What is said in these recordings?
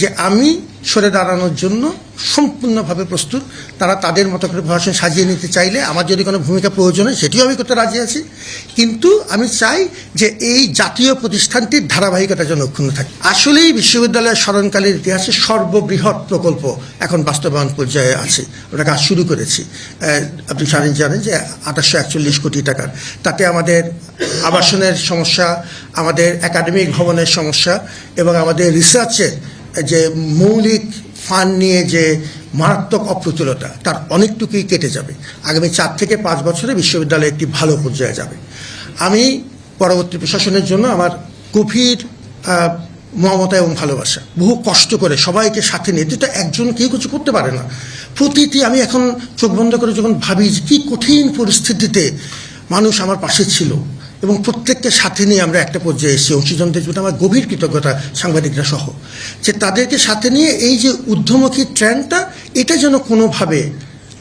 যে আমি সরে দাঁড়ানোর জন্য সম্পূর্ণভাবে প্রস্তুত। তারা তাদের মতো করে প্রশাসন সাজিয়ে নিতে চাইলে আমার যদি কোনো ভূমিকা প্রয়োজন হয়, সেটিও আমি করতে রাজি আছি। কিন্তু আমি চাই যে এই জাতীয় প্রতিষ্ঠানটির ধারাবাহিকতা যেন অক্ষুণ্ণ থাকে। আসলেই বিশ্ববিদ্যালয়ের স্মরণকালের ইতিহাসে সর্ববৃহৎ প্রকল্প এখন বাস্তবায়ন পর্যায়ে আছে। ওটা কাজ শুরু করেছি। আপনি জানেন জানেন যে আঠাশশো একচল্লিশ কোটি টাকার। তাতে আমাদের আবাসনের সমস্যা, আমাদের একাডেমিক ভবনের সমস্যা এবং আমাদের রিসার্চের যে মৌলিক ফান নিয়ে যে মারাত্মক অপ্রতুলতা, তার অনেকটুকুই কেটে যাবে। আগামী চার থেকে পাঁচ বছরে বিশ্ববিদ্যালয় একটি ভালো পর্যায়ে যাবে। আমি পরবর্তী প্রশাসনের জন্য আমার গভীর মমতা এবং ভালোবাসা, বহু কষ্ট করে সবাইকে সাথে নিয়ে যেটা একজন কেউ কিছু করতে পারে না। প্রতিটি আমি এখন চোখ বন্ধ করে যখন ভাবি যে কী কঠিন পরিস্থিতিতে মানুষ আমার পাশে ছিল এবং প্রত্যেককে সাথে নিয়ে আমরা একটা পর্যায়ে এসেছি অংশীজনদের জন্য আমার গভীর কৃতজ্ঞতা সাংবাদিকরা সহ, যে তাদেরকে সাথে নিয়ে এই যে ঊর্ধ্বমুখী ট্রেন্ডটা এটা যেন কোনোভাবে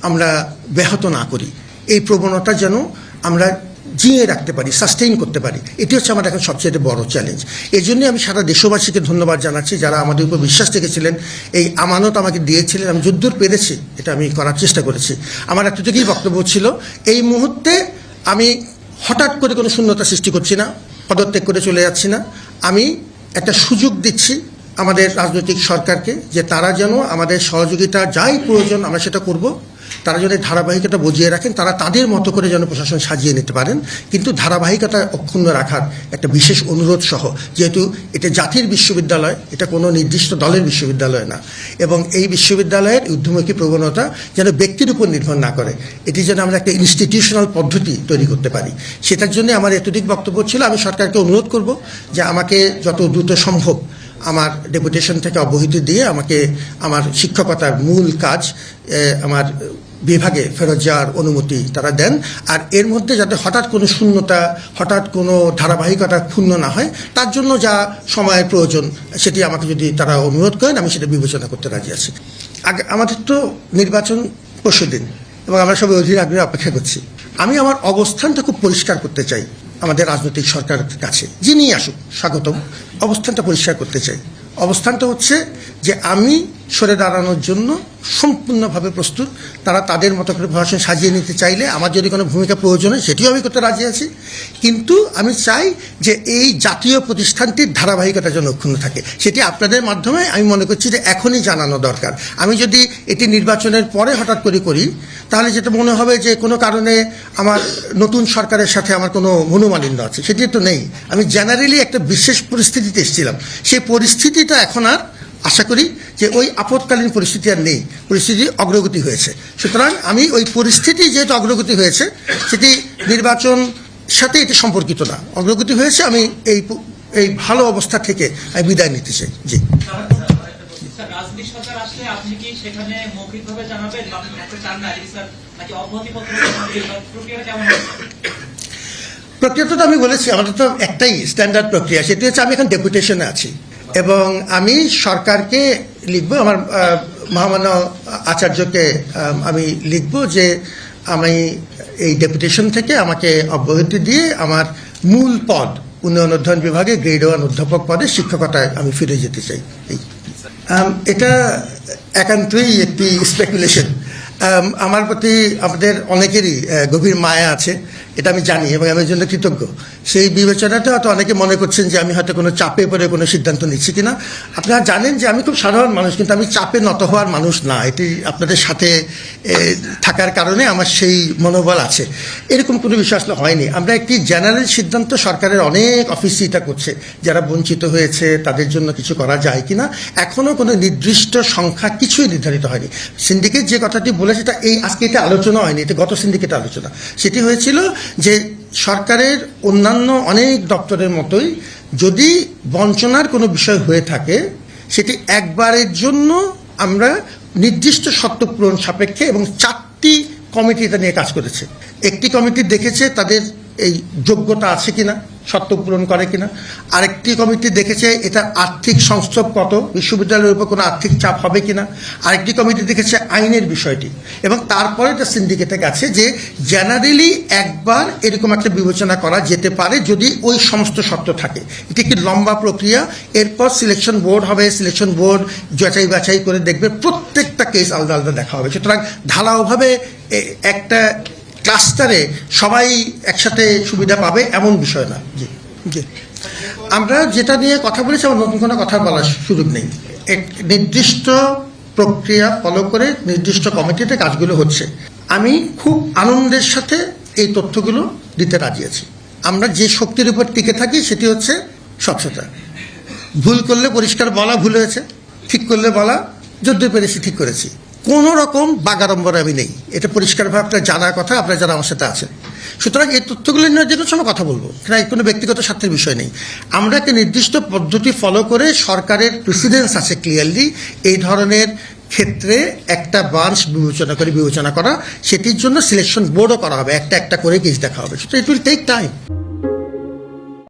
আমরা ব্যাহত না করি। এই প্রবণতা যেন আমরা জিয়ে রাখতে পারি সাস্টেইন করতে পারি, এটি হচ্ছে আমার এখন সবচেয়ে বড় চ্যালেঞ্জ এই জন্যই আমি সারা দেশবাসীকে ধন্যবাদ জানাচ্ছি যারা আমাদের উপর বিশ্বাস রেখেছিলেন, এই আমানত আমাকে দিয়েছিলেন, আমি যদ্দূর পেরেছি, এটা আমি করার চেষ্টা করেছি। আমার এতটুকুই বক্তব্য ছিল, এই মুহূর্তে আমি হঠাৎ করে কোনো শূন্যতা সৃষ্টি করছি না, পদত্যাগ করে চলে যাচ্ছি না। আমি একটা সুযোগ দিচ্ছি আমাদের রাজনৈতিক সরকারকে যে তারা যেন আমাদের সহযোগিতা যাই প্রয়োজন আমরা সেটা করব। তারা যদি ধারাবাহিকতা বজিয়ে রাখেন, তারা তাদের মতো করে যেন প্রশাসন সাজিয়ে নিতে পারেন। কিন্তু ধারাবাহিকতা অক্ষুণ্ণ রাখার একটা বিশেষ অনুরোধ সহ, যেহেতু এটা জাতির বিশ্ববিদ্যালয়, এটা কোনো নির্দিষ্ট দলের বিশ্ববিদ্যালয় না। এবং এই বিশ্ববিদ্যালয়ের ঊর্ধ্বমুখী প্রবণতা যেন ব্যক্তির উপর নির্ভর না করে। এটি যেন আমরা একটা ইনস্টিটিউশনাল পদ্ধতি তৈরি করতে পারি। সেটার জন্য আমার এতদিক বক্তব্য ছিল। আমি সরকারকে অনুরোধ করব যে আমাকে যত দ্রুত সম্ভব আমার ডেপুটেশন থেকে অব্যাহতি দিয়ে আমাকে আমার শিক্ষকতার মূল কাজ আমার বিভাগে ফেরত যাওয়ার অনুমতি তারা দেন। আর এর মধ্যে যাতে হঠাৎ কোনো শূন্যতা, হঠাৎ কোনো ধারাবাহিকতা ক্ষুণ্ণ না হয়, তার জন্য যা সময়ের প্রয়োজন, সেটি আমাকে যদি তারা অনুরোধ করেন, আমি সেটা বিবেচনা করতে রাজি আছি। আগে আমাদের তো নির্বাচন পরশু দিন এবং আমরা সবাই অধীর আগ্রহে অপেক্ষা করছি। আমি আমার অবস্থানটা খুব পরিষ্কার করতে চাই। আমাদের রাজনৈতিক সরকারের কাছে। যিনি আসুক, স্বাগতম। অবস্থানটা পরিষ্কার করতে চাই। অবস্থানটা হচ্ছে যে আমি সরে দাঁড়ানোর জন্য সম্পূর্ণভাবে প্রস্তুত। তারা তাদের মতো করে প্রশাসন সাজিয়ে নিতে চাইলে আমার যদি কোনো ভূমিকা প্রয়োজন হয়, সেটিও আমি করতে রাজি আছি। কিন্তু আমি চাই যে এই জাতীয় প্রতিষ্ঠানটির ধারাবাহিকতা যেন অক্ষুণ্ণ থাকে। সেটি আপনাদের মাধ্যমে আমি মনে করছি যে এখনই জানানো দরকার। আমি যদি এটি নির্বাচনের পরে হঠাৎ করে করি, তাহলে যেটা মনে হবে যে কোনো কারণে আমার নতুন সরকারের সাথে আমার কোনো মনোমালিন্য আছে, সেটি তো নেই। আমি জেনারেলি একটা বিশেষ পরিস্থিতিতে এসেছিলাম। সেই পরিস্থিতিটা এখন আর আশা করি যে ওই আপৎকালীন পরিস্থিতি আর নেই, পরিস্থিতি অগ্রগতি হয়েছে। সুতরাং আমি ওই পরিস্থিতি যেহেতু অগ্রগতি হয়েছে, সেটি নির্বাচন সাথে এটি সম্পর্কিত না। অগ্রগতি হয়েছে, আমি এই এই ভালো অবস্থা থেকে আমি বিদায় নিতে চাই। জি। প্রক্রিয়াটা তো আমি বলেছি, আমাদের তো একটাই স্ট্যান্ডার্ড প্রক্রিয়া, সেটি হচ্ছে আমি এখন ডেপুটেশনে আছি। এবং আমি সরকারকে লিখব, আমার মহামান্য আচার্যকে, আমি লিখব যে আমি এই ডেপুটেশন থেকে আমাকে অব্যাহতি দিয়ে আমার মূল পদ, উন্নয়ন অধ্যয়ন বিভাগে গ্রেড ওয়ান অধ্যাপক পদে শিক্ষকতায় আমি ফিরে যেতে চাই। এটা একান্তই একটি স্পেকুলেশন আমার প্রতি আমাদের অনেকেরই গভীর মায়া আছে। এটা আমি জানি এবং আমি জন্য কৃতজ্ঞ। সেই বিবেচনাটা হয়তো অনেকে মনে করছেন যে আমি হয়তো কোনো চাপে পড়ে কোনো সিদ্ধান্ত নিচ্ছি কিনা। আপনারা জানেন যে আমি খুব সাধারণ মানুষ, কিন্তু আমি চাপে নত হওয়ার মানুষ না। এটি আপনাদের সাথে থাকার কারণে আমার সেই মনোবল আছে। এরকম কোনো বিষয় আসলে হয়নি। আমরা একটি জেনারেল সিদ্ধান্ত সরকারের অনেক অফিসই এটা করছে। যারা বঞ্চিত হয়েছে, তাদের জন্য কিছু করা যায় কিনা? এখনও কোনো নির্দিষ্ট সংখ্যা কিছুই নির্ধারিত হয়নি। সিন্ডিকেট যে কথাটি বলেছে, তা এই আজকে এটা আলোচনা হয়নি। এটা গত সিন্ডিকেট আলোচনা। সেটি হয়েছিল যে সরকারের অন্যান্য অনেক দপ্তরের মতোই যদি বঞ্চনার কোনো বিষয় হয়ে থাকে, সেটি একবারের জন্য আমরা নির্দিষ্ট শর্ত পূরণ সাপেক্ষে এবং চারটি কমিটি এটা নিয়ে কাজ করেছে। একটি কমিটি দেখেছে তাদের এই যোগ্যতা আছে কিনা। শর্ত পূরণ করে কিনা। আরেকটি কমিটি দেখেছে, এটা আর্থিক সংস্রব কত, বিশ্ববিদ্যালয়ের উপর কোনো আর্থিক চাপ হবে কিনা। আরেকটি কমিটি দেখেছে আইনের বিষয়টি। এবং তারপরে এটা সিন্ডিকেটে গেছে যে জেনারেলি একবার এরকম একটা বিবেচনা করা যেতে পারে যদি ওই সমস্ত শর্ত থাকে। এটি একটি লম্বা প্রক্রিয়া। এরপর সিলেকশন বোর্ড হবে সিলেকশন বোর্ড যাচাই বাছাই করে দেখবে প্রত্যেকটা কেস আলাদা আলাদা দেখা হবে। সুতরাং ঢালাওভাবে একটা ক্লাস্টারে সবাই একসাথে সুবিধা পাবে এমন বিষয় না। জি। জি। আমরা যেটা নিয়ে কথা বলেছি আমার নতুন কোনো কথা বলার সুযোগ নেই। এক নির্দিষ্ট প্রক্রিয়া ফলো করে নির্দিষ্ট কমিটিতে কাজগুলো হচ্ছে। আমি খুব আনন্দের সাথে এই তথ্যগুলো দিতে রাজি আছি। আমরা যে শক্তির উপর টিকে থাকি সেটি হচ্ছে স্বচ্ছতা। ভুল করলে পরিষ্কার বলা ভুল হয়েছে ঠিক করলে বলা যদ্য পেরেছি ঠিক করেছি। কোনো রকম বাগাড়ম্বর আমি নেই। এটা পরিষ্কারভাবে আপনার জানার কথা, আপনার যারা আমার সাথে আছেন। সুতরাং এই তথ্যগুলো নিয়ে যে কোনো কথা বলব। এখানে কোনো ব্যক্তিগত স্বার্থের বিষয় নেই। আমরা একটা নির্দিষ্ট পদ্ধতি ফলো করে সরকারের প্রেসিডেন্স আছে ক্লিয়ারলি এই ধরনের ক্ষেত্রে একটা ব্রাঞ্চ বিবেচনা করে বিবেচনা করা, সেটির জন্য সিলেকশন বোর্ডও করা হবে। একটা একটা করে কেস দেখা হবে। সুতরাং ইট উইল টেক টাইম